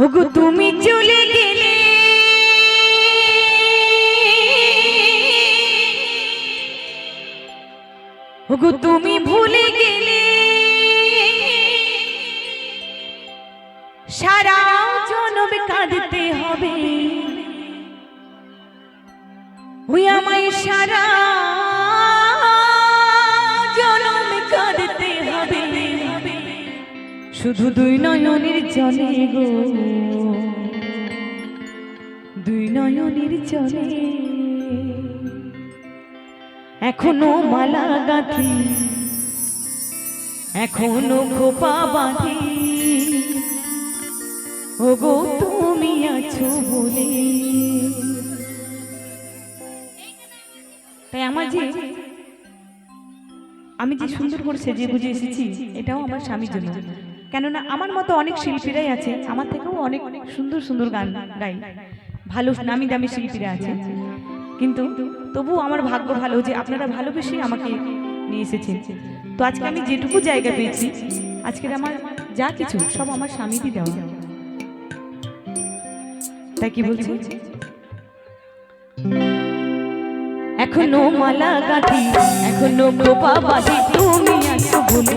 ওগো, তুমি চলে গেলে। ওগো, তুমি ভুলে গেলে। সারা জনম কাঁদতে হবে। ওই আমায় সারা শুধু দুই নয়নের জলে গো। দুই নয়নের জলে এখনও মালা গাঁথি, এখনও খোপা বাঁধি। ওগো, তুমি আছো বলে। তাই আমার যে, আমি যে সুন্দর করে সেজে বুঝে এসেছি, এটাও আমার স্বামীর জন্য। কেননা আমার মতো অনেক শিল্পীরাই আছে, আমার থেকেও অনেক সুন্দর সুন্দর গান গাই। ভালো নামি দামি শিল্পীরা আছে। কিন্তু তবু আমার ভাগ্য ভালো যে আপনারা ভালোবেসে আমাকে নিয়ে এসেছেন। তো আজকে আমি যেটুকু জায়গা পেয়েছি, আজকের আমার যা কিছু সব আমার স্বামীরই দেওয়া। তাই কি বলছি? এখনও মালা গাঁথি, এখনও খোপা বাঁধি, তুমি আছো বলে।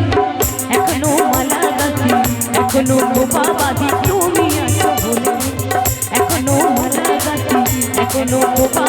এখনও গোপা বাঁধি তুমি আছো বলে। এখনও মালা গাছি এখনও গোপা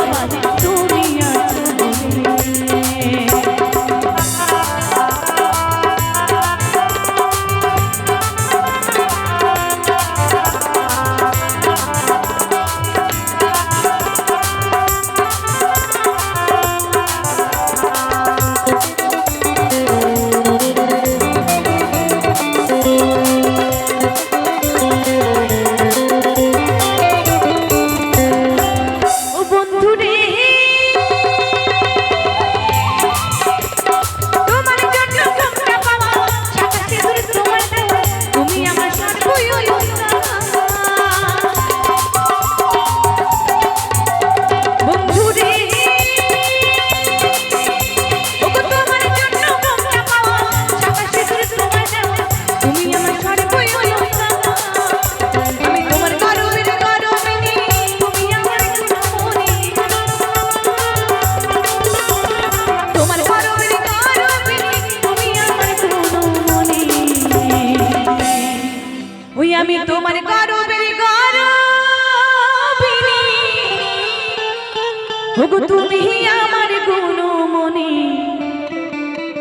ওগো, তুমি আমার গুণমণি।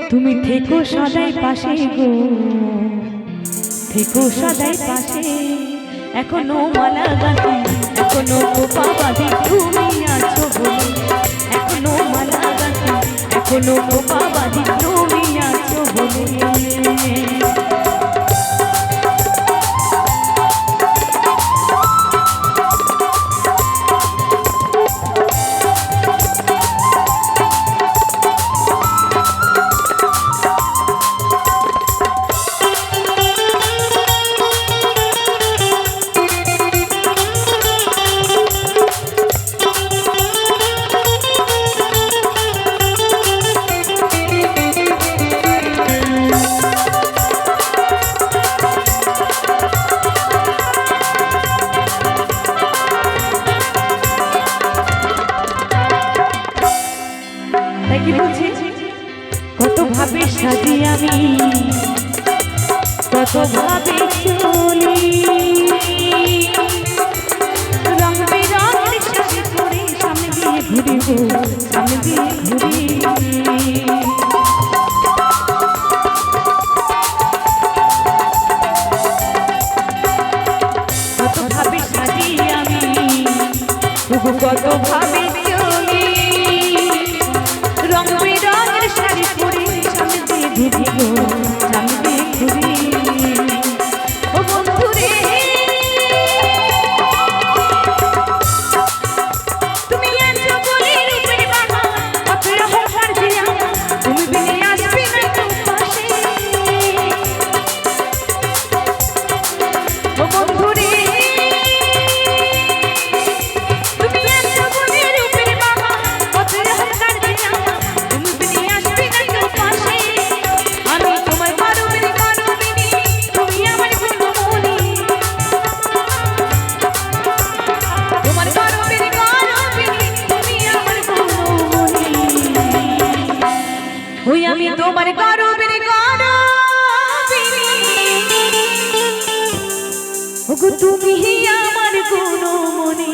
তুমি থেকো সদাই পাশে গো। থেকো সদাই পাশে। এখনও মালা গাঁথি এখনও কোপা বাঁধি তুমি আছো বলে। এখনও মালা গাঁথি এখনও কোপা বাঁধি তুমি আছো বলে। ভাবে সাজি আমি। কত ভাবে চলি কত কত ভাবে সামনে ওই আমি তোমার গরমের গরম তুমি আমার কোন মনে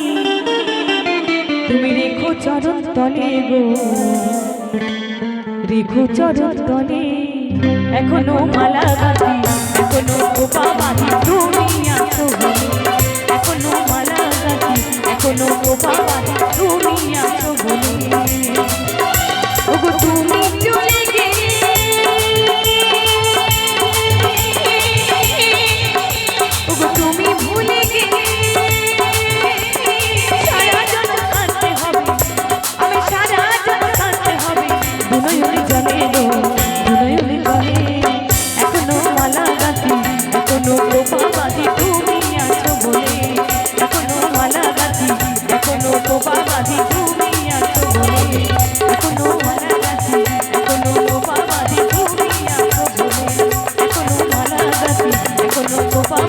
তুমি রেখো চরণ তলে গো। রেখো চরণ তলে। এখনও মালা গাঁথি, এখনও কোপা বাঁধি, তুমি আছো এখনও মালা গাঁথি, এখনও কোপা বাঁধি, তুমি আছো বলে